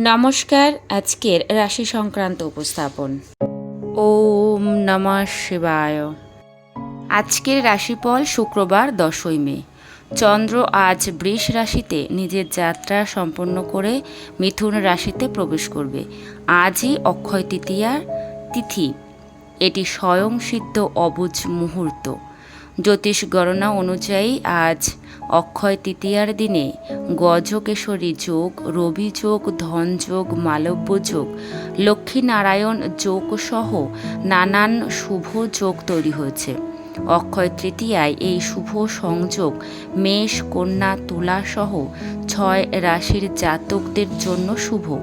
নমস্কার, আজকের রাশি সংক্রান্ত উপস্থাপন। ওম নমঃ শিবায়। আজকের রাশিফল শুক্রবার, দশই মে। চন্দ্র আজ বৃষ রাশিতে নিজের যাত্রা সম্পন্ন করে মিথুন রাশিতে প্রবেশ করবে। আজই অক্ষয় তৃতীয়ার তিথি। এটি স্বয়ং সিদ্ধ অবুজ মুহূর্ত। জ্যোতিষ গণনা অনুযায়ী আজ অক্ষয় তৃতীয়ার দিনে গজকেশরী যোগ, রবি যোগ, ধন যোগ, মালব্য যোগ, লক্ষ্মীনারায়ণ যোগ সহ নানান শুভ যোগ তৈরি হয়েছে। অক্ষয় তৃতীয়ায় এই শুভ সংযোগ মেষ, কন্যা, তুলা সহ ছয় রাশির জাতকদের জন্য শুভ।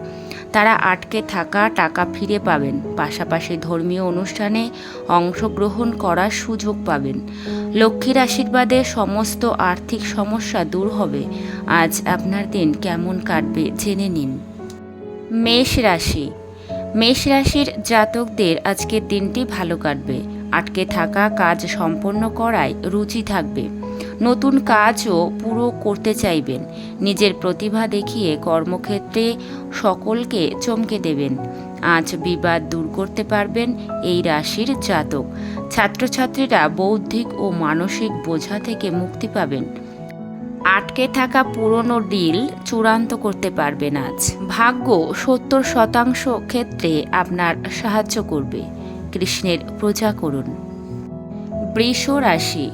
তারা আটকে থাকা টাকা ফিরে পাবেন। পাশাপাশি ধর্মীয় অনুষ্ঠানে অংশগ্রহণ করার সুযোগ পাবেন। লক্ষ্মীর আশীর্বাদে সমস্ত আর্থিক সমস্যা দূর হবে। আজ আপনার দিন কেমন কাটবে জেনে নিন। মেষ রাশি। মেষ রাশির জাতকদের আজকের দিনটি ভালো কাটবে। আটকে থাকা কাজ সম্পন্ন করায় রুচি থাকবে। নতুন কাজও পুরো করতে চাইবেন। নিজের প্রতিভা দেখিয়ে কর্মক্ষেত্রে সকলকে চমকে দেবেন। আজ বিবাদ দূর করতে পারবেন এই রাশির জাতক। ছাত্রছাত্রীরা বৌদ্ধিক ও মানসিক বোঝা থেকে মুক্তি পাবেন। আটকে থাকা পুরনো ডিল চূড়ান্ত করতে পারবেন আজ। ভাগ্য সত্তর শতাংশ ক্ষেত্রে আপনার সাহায্য করবে। কৃষ্ণের প্রজা করুন। বৃষ রাশি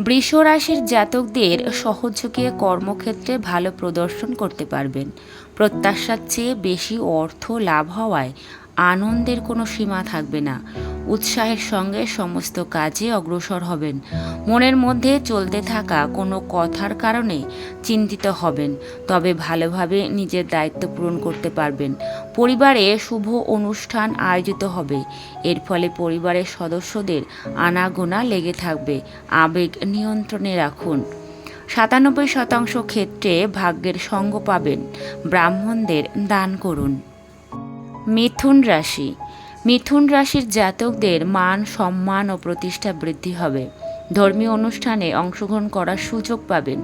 বৃষ রাশির জাতকদের সহযোগে কর্মক্ষেত্রে ভালো প্রদর্শন করতে পারবেন। প্রত্যাশার চেয়ে বেশি অর্থ লাভ হওয়ায় আনন্দের কোনো সীমা থাকবে না। উৎসাহের সঙ্গে সমস্ত কাজে অগ্রসর হবেন। মনের মধ্যে চলতে থাকা কোনো কথার কারণে চিন্তিত হবেন, তবে ভালোভাবে নিজের দায়িত্ব পূরণ করতে পারবেন। পরিবারে শুভ অনুষ্ঠান আয়োজিত হবে। এর ফলে পরিবারের সদস্যদের আনাগোনা লেগে থাকবে। আবেগ নিয়ন্ত্রণে রাখুন। সাতানব্বই শতাংশ ক্ষেত্রে ভাগ্যের সঙ্গ পাবেন। ব্রাহ্মণদের দান করুন। মিথুন রাশি। মিথুন রাশির জাতকদের মান, সম্মান ও প্রতিষ্ঠা বৃদ্ধি হবে। ধর্মীয় অনুষ্ঠানে অংশগ্রহণ করার সুযোগ পাবেন।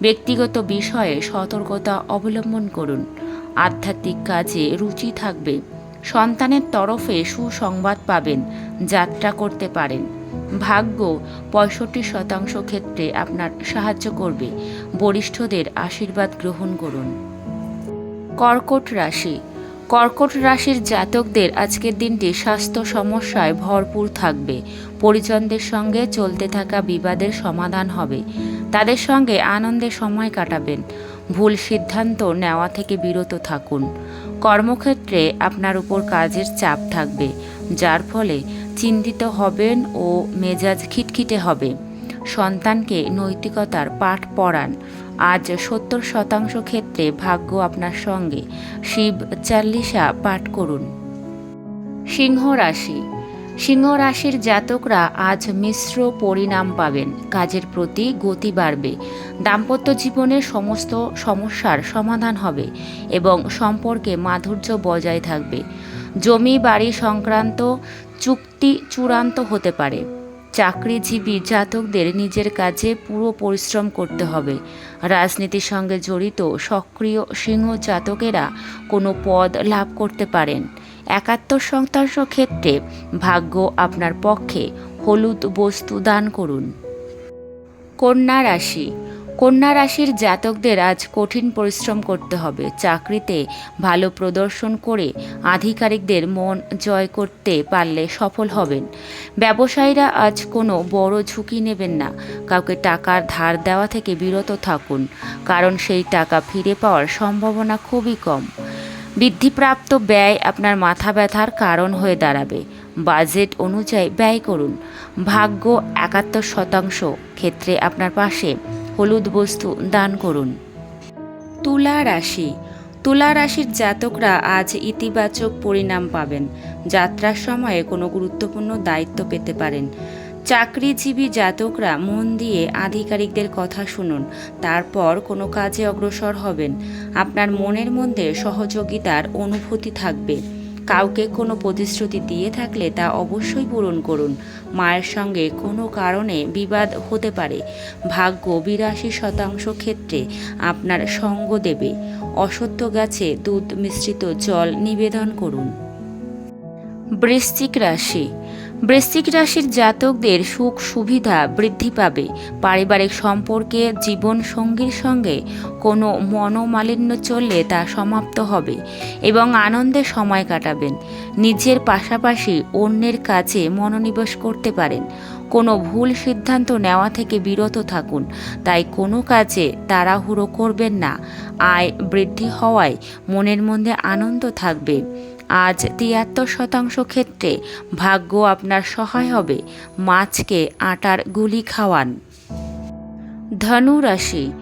ব্যক্তিগত বিষয়ে সতর্কতা অবলম্বন করুন। আধ্যাত্মিক কাজে রুচি থাকবে। সন্তানের তরফে সুসংবাদ পাবেন, যাত্রা করতে পারেন। ভাগ্য পঁয়ষট্টি শতাংশ ক্ষেত্রে আপনার সাহায্য করবে। বরিষ্ঠদের আশীর্বাদ গ্রহণ করুন। কর্কট রাশি। কর্কট রাশির জাতকদের আজকের দিনটি স্বাস্থ্য সমস্যায় ভরপুর থাকবে। পরিজনদের সঙ্গে চলতে থাকা বিবাদের সমাধান হবে। তাদের সঙ্গে আনন্দে সময় কাটাবেন। ভুল সিদ্ধান্ত নেওয়া থেকে বিরত থাকুন। কর্মক্ষেত্রে আপনার উপর কাজের চাপ থাকবে, যার ফলে চিন্তিত হবেন ও মেজাজ খিটখিটে হবে। সন্তানকে নৈতিকতার পাঠ পড়ান। আজ সত্তর শতাংশ ক্ষেত্রে ভাগ্য আপনার সঙ্গে। শিব চাল্লিশা পাঠ করুন। সিংহ রাশি। সিংহ রাশির জাতকরা আজ মিশ্র পরিণাম পাবেন। কাজের প্রতি গতি বাড়বে। দাম্পত্য জীবনের সমস্ত সমস্যার সমাধান হবে এবং সম্পর্কে মাধুর্য বজায় থাকবে। জমি বাড়ি সংক্রান্ত চুক্তি চূড়ান্ত হতে পারে। চাকরিজীবী জাতকদের নিজের কাজে পুরো পরিশ্রম করতে হবে। রাজনীতির সঙ্গে জড়িত সক্রিয় সিংহ জাতকেরা কোনো পদ লাভ করতে পারেন। একাত্তর শতাংশ ক্ষেত্রে ভাগ্য আপনার পক্ষে হলুদ বস্তু দান করুন। কন্যা রাশি কন্যা রাশির জাতকদের আজ কঠিন পরিশ্রম করতে হবে। চাকরিতে ভালো প্রদর্শন করে আধিকারিকদের মন জয় করতে পারলে সফল হবেন। ব্যবসায়ীরা আজ কোনো বড় ঝুঁকি নেবেন না। কাউকে টাকার ধার দেওয়া থেকে বিরত থাকুন, কারণ সেই টাকা ফিরে পাওয়ার সম্ভাবনা খুবই কম। বৃদ্ধিপ্রাপ্ত ব্যয় আপনার মাথা ব্যথার কারণ হয়ে দাঁড়াবে। বাজেট অনুযায়ী ব্যয় করুন। ভাগ্য একাত্তর শতাংশ ক্ষেত্রে আপনার পাশে। হলুদ বস্তু দান করুন। তুলা রাশি। তুলা রাশির জাতকরা আজ ইতিবাচক পরিণাম পাবেন। যাত্রার সময়ে কোনো গুরুত্বপূর্ণ দায়িত্ব পেতে পারেন। চাকরিজীবী জাতকরা মন দিয়ে আধিকারিকদের কথা শুনুন। তারপর কোনো কাজে অগ্রসর হবেন। আপনার মনের মধ্যে সহযোগিতার অনুভূতি থাকবে। কাউকে কোনো প্রতিশ্রুতি দিয়ে থাকলে তা অবশ্যই পূরণ করুন। মায়ের সঙ্গে কোনো কারণে বিবাদ হতে পারে। ভাগ্য বিরাশি শতাংশ ক্ষেত্রে আপনার সঙ্গ দেবে। অসত্য গাছে দুধ মিশ্রিত জল নিবেদন করুন। বৃশ্চিক রাশি বৃশ্চিক রাশির জাতকদের সুখ সুবিধা বৃদ্ধি পাবে। পারিবারিক সম্পর্কে, জীবন সঙ্গীর সঙ্গে কোনো মনোমালিন্য চললে তা সমাপ্ত হবে এবং আনন্দে সময় কাটাবেন। নিজের পাশাপাশি অন্যের কাছে মনোনিবেশ করতে পারেন। কোনো ভুল সিদ্ধান্ত নেওয়া থেকে বিরত থাকুন। তাই কোনো কাজে তাড়াহুড়ো করবেন না। আয় বৃদ্ধি হওয়ায় মনের মধ্যে আনন্দ থাকবে। আজ তিয়াত্তর শতাংশ ক্ষেত্রে ভাগ্য আপনার সহায় হবে। মাছকে আটার গুলি খাওয়ান। ধনু রাশি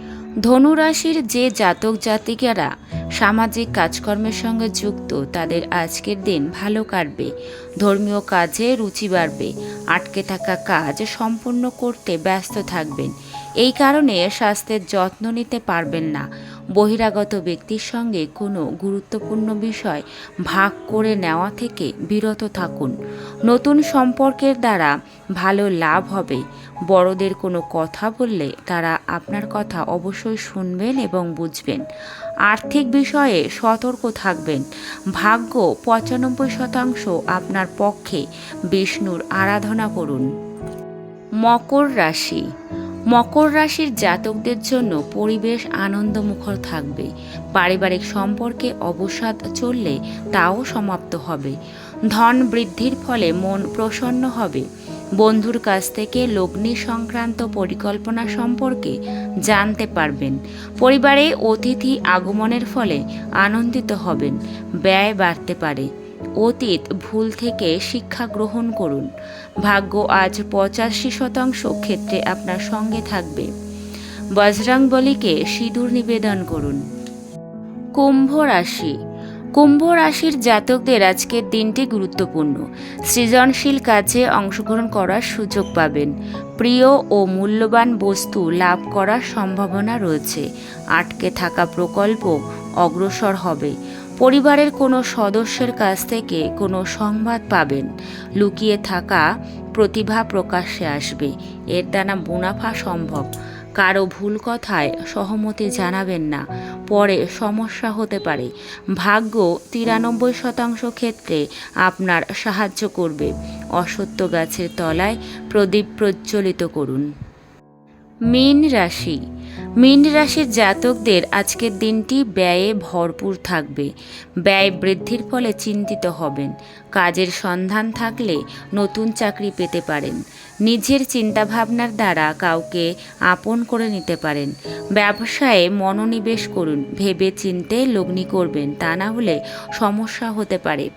ধনু রাশির যে জাতক জাতিকারা সামাজিক কাজকর্মের সঙ্গে যুক্ত, তাদের আজকের দিন ভালো কাটবে। ধর্মীয় কাজে রুচি বাড়বে। আটকে থাকা কাজ সম্পূর্ণ করতে ব্যস্ত থাকবেন। এই কারণে স্বাস্থ্যের যত্ন নিতে পারবেন না। বহিরাগত ব্যক্তির সঙ্গে কোনো গুরুত্বপূর্ণ বিষয় ভাগ করে নেওয়া থেকে বিরত থাকুন। নতুন সম্পর্কের দ্বারা ভালো লাভ হবে। বড়দের কোনো কথা বললে তারা আপনার কথা অবশ্যই শুনবেন এবং বুঝবেন। আর্থিক বিষয়ে সতর্ক থাকবেন। ভাগ্য পঁচানব্বই শতাংশ আপনার পক্ষে বিষ্ণুর আরাধনা করুন। মকর রাশি। মকর রাশির জাতকদের জন্য পরিবেশ আনন্দমুখর থাকবে। পারিবারিক সম্পর্কে অবসাদ চললে তাও সমাপ্ত হবে। ধন বৃদ্ধির ফলে মন প্রসন্ন হবে। বন্ধুর কাছ থেকে লগ্নি সংক্রান্ত পরিকল্পনা সম্পর্কে জানতে পারবেন। পরিবারে অতিথি আগমনের ফলে আনন্দিত হবেন। ব্যয় বাড়তে পারে। অতীত ভুল থেকে শিক্ষা গ্রহণ করুন। ভাগ্য আজ পঁচাশি শতাংশ ক্ষেত্রে আপনার সঙ্গে থাকবে। বজরাংবলীকে সিঁদুর নিবেদন করুন। কুম্ভ রাশি কুম্ভ রাশির জাতকদের আজকের দিনটি গুরুত্বপূর্ণ। সৃজনশীল কাজে অংশগ্রহণ করার সুযোগ পাবেন। প্রিয় ও মূল্যবান বস্তু লাভ করার সম্ভাবনা রয়েছে। আটকে থাকা প্রকল্প অগ্রসর হবে। পরিবারের কোনো সদস্যের কাছ থেকে কোনো সংবাদ পাবেন। লুকিয়ে থাকা প্রতিভা প্রকাশ্যে আসবে। এর দ্বারা মুনাফা সম্ভব। কারও ভুল কথায় সহমতি জানাবেন না। পরে সমস্যা হতে পারে। ভাগ্য তিরানব্বই শতাংশ ক্ষেত্রে আপনার সাহায্য করবে। অসত্য গাছের তলায় প্রদীপ প্রজ্বলিত করুন। মীন রাশি মীন রাশির জাতকদের আজকের দিনটি ব্যয়ে ভরপুর থাকবে। ব্যয় বৃদ্ধির ফলে চিন্তিত হবেন। কাজের সন্ধান থাকলে নতুন চাকরি পেতে পারেন। নিজের চিন্তাভাবনার দ্বারা কাউকে আপন করে নিতে পারেন। ব্যবসায়ে মনোনিবেশ করুন ভেবে চিনতে লগ্নি করবেন, তা না হলে সমস্যা হতে পারে।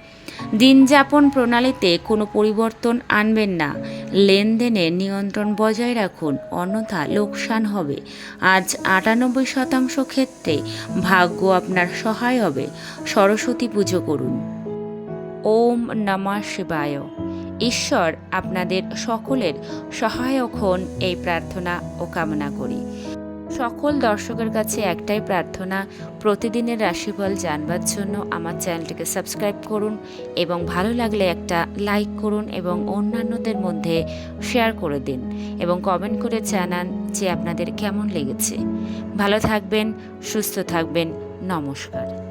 দিনযাপন প্রণালীতে কোনো পরিবর্তন আনবেন না। লেনদেনে নিয়ন্ত্রণ বজায় রাখুন, অন্যথা লোকসান হবে। আজ আটানব্বই শতাংশ ক্ষেত্রে ভাগ্য আপনার সহায় হবে। সরস্বতী পুজো করুন। ওম নমঃ শিবায়। ঈশ্বর আপনাদের সকলের সহায়ক হন এই প্রার্থনা ও কামনা করি। সকল দর্শকের কাছে একটাই প্রার্থনা, প্রতিদিনের রাশিফল জানবার জন্য আমার চ্যানেলটিকে সাবস্ক্রাইব করুন এবং ভালো লাগলে একটা লাইক করুন এবং অন্যান্যদের মধ্যে শেয়ার করে দিন এবং কমেন্ট করে জানান যে আপনাদের কেমন লেগেছে। ভালো থাকবেন সুস্থ থাকবেন। নমস্কার।